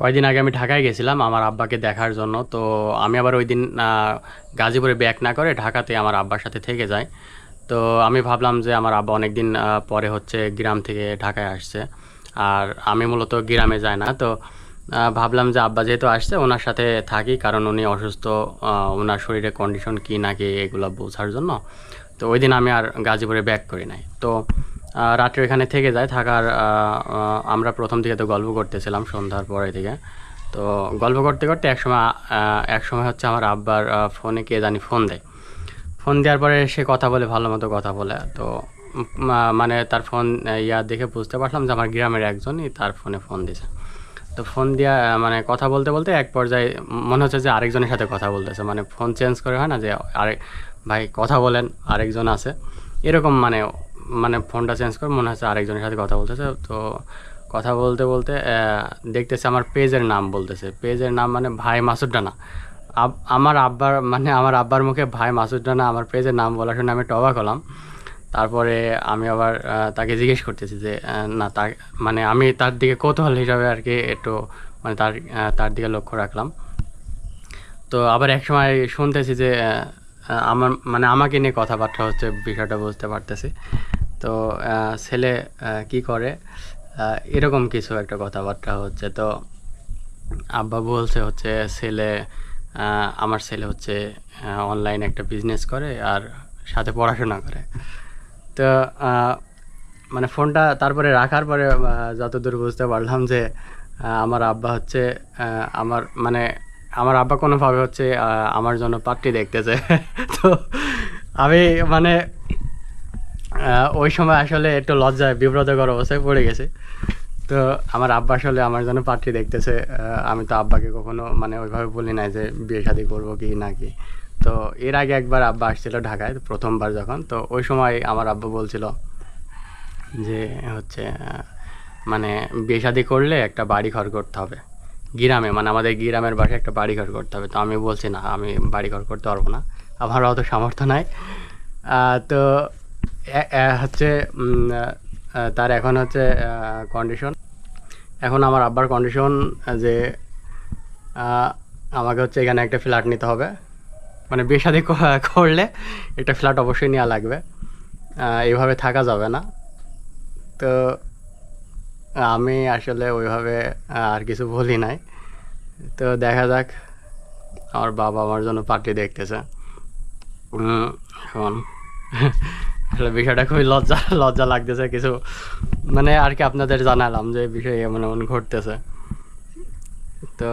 কয়দিন আগে আমি ঢাকায় গেছিলাম আমার আব্বাকে দেখার জন্য। তো আমি আবার ওই দিন গাজীপুরে ব্যাক না করে ঢাকাতে আমার আব্বার সাথে থেকে যাই তো আমি ভাবলাম যে আমার আব্বা অনেক দিন পরে হচ্ছে গ্রাম থেকে ঢাকায় আসছে। আর আমি মূলত গ্রামে যাই না। তো ভাবলাম যে আব্বা যেহেতু আসছে, ওনার সাথে থাকি কারণ উনি অসুস্থ ওনার শরীরে কন্ডিশন কী নাকি এগুলো বোঝার জন্য। তো ওই দিন আমি আর গাজীপুরে ব্যাক করি নাই। তো রাত্রে এখানে থেকে যায়, থাকার আমরা প্রথম দিকে তো গল্প করতেছিলাম সন্ধ্যার পরে থেকে তো গল্প করতে করতে একসময় একসময় হচ্ছে আমার আব্বার ফোনে কে জানি ফোন দেয়। ফোন দেওয়ার পরে সে কথা বলে, ভালো মতো কথা বলে। তো মানে তার ফোন ইয়া দেখে বুঝতে পারলাম যে আমার গ্রামের একজনই তার ফোনে ফোন দিছে তো ফোন দিয়া মানে কথা বলতে বলতে এক পর্যায়ে মনে হচ্ছে যে আরেকজনের সাথে কথা বলতেছে। মানে ফোন চেঞ্জ করে হয় না যে আরেক ভাই কথা বলেন, আরেকজন আছে। এরকম মানে মানে ফোনটা চেঞ্জ করে মনে হচ্ছে আরেকজনের সাথে কথা বলতেছে। তো কথা বলতে বলতে দেখতেছে আমার পেজের নাম বলতেছে। পেজের নাম মানে ভাই মাসুদ ডানা আমার আব্বার মানে আমার আব্বার মুখে ভাই মাসুদ ডানা আমার পেজের নাম বলার শুনে আমি টবাক হলাম। তারপরে আমি আবার তাকে জিজ্ঞেস করতেছি যে না, তা মানে আমি তার দিকে কৌতূহল হিসাবে আর কি একটু মানে তার তার দিকে লক্ষ্য রাখলাম। তো আবার এক সময় শুনতেছি যে আমার মানে আমাকে নিয়ে কথাবার্তা হচ্ছে, বিষয়টা বুঝতে পারতেছি। তো ছেলে কি করে? এরকম কিছু একটা কথাবার্তা হচ্ছে। তো, আব্বা বলছে হচ্ছে, ছেলে আমার ছেলে হচ্ছে অনলাইন একটা বিজনেস করে আর সাথে পড়াশোনা করে। তো মানে ফোনটা তারপরে রাখার পরে যতদূর বুঝতে পারলাম যে আমার আব্বা হচ্ছে আমার মানে আমার আব্বা কোনোভাবে হচ্ছে আমার জন্য পাত্রী দেখতেছে। তো, আমি মানে ওই সময় আসলে একটু লজ্জায়, বিব্রতকর অবস্থায় পড়ে গেছে। তো আমার আব্বা আসলে আমার জন্য পাত্রী দেখতেছে আমি তো আব্বাকে কখনো মানে ওইভাবে বলি নাই যে বিয়ে শাদী করব কি না কি। তো এর আগে একবার আব্বা আসছিল ঢাকায়, প্রথমবার যখন। তো ওই সময় আমার আব্বা বলছিল যে হচ্ছে মানে বিয়ে শাদী করলে একটা বাড়ি ঘর করতে হবে। গ্রামে মানে আমাদের গ্রামের বাসায় একটা বাড়ি ঘর করতে হবে। তো আমি বলছি, না, আমি বাড়ি ঘর করতে পারব না। আমার অত সামর্থ্য নাই। তো হচ্ছে তার এখন হচ্ছে কন্ডিশন এখন আমার আব্বার কন্ডিশন যে আমাকে হচ্ছে এখানে একটা ফ্ল্যাট নিতে হবে। মানে বিয়ে শাদী ক- করলে একটা ফ্ল্যাট অবশ্যই নেওয়া লাগবে। এইভাবে থাকা যাবে না। তো আমি আসলে ওইভাবে আর কিছু বলি নাই। তো দেখা যাক, আমার বাবা আমার জন্য পার্টি দেখতেছে। এখন আসলে বিষয়টা খুবই লজ্জা লজ্জা লাগতেছে কিছু। মানে আর কি আপনাদের জানালাম যে বিষয় এমন এমন ঘটতেছে। তো